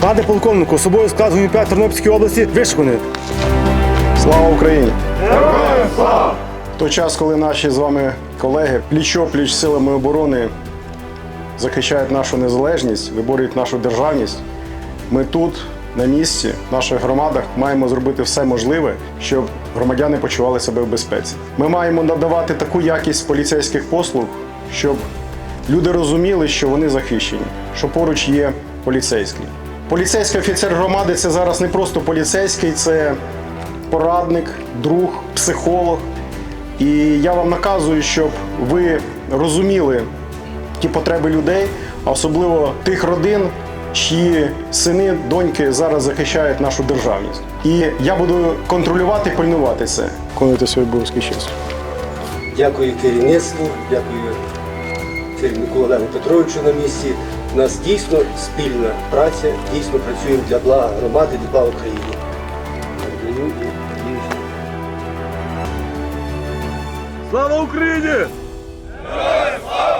Пане полковнику, особовий склад ГУНП Тернопільської області вишиканий. Слава Україні! Героям слава! В той час, коли наші з вами колеги пліч-опліч силами оборони захищають нашу незалежність, виборюють нашу державність, ми тут, на місці, в наших громадах, маємо зробити все можливе, щоб громадяни почували себе в безпеці. Ми маємо надавати таку якість поліцейських послуг, щоб люди розуміли, що вони захищені, що поруч є поліцейський. Поліцейський офіцер громади це зараз не просто поліцейський, це порадник, друг, психолог. І я вам наказую, щоб ви розуміли ті потреби людей, а особливо тих родин, чиї сини, доньки зараз захищають нашу державність. І я буду контролювати, пильнувати це. Виконуйте свої обов'язки чесно. Дякую керівництву, дякую керівнику Олегу Петровичу на місці. У нас дійсно спільна праця, дійсно працюємо для блага громади, для блага України. Слава Україні! Героям слава!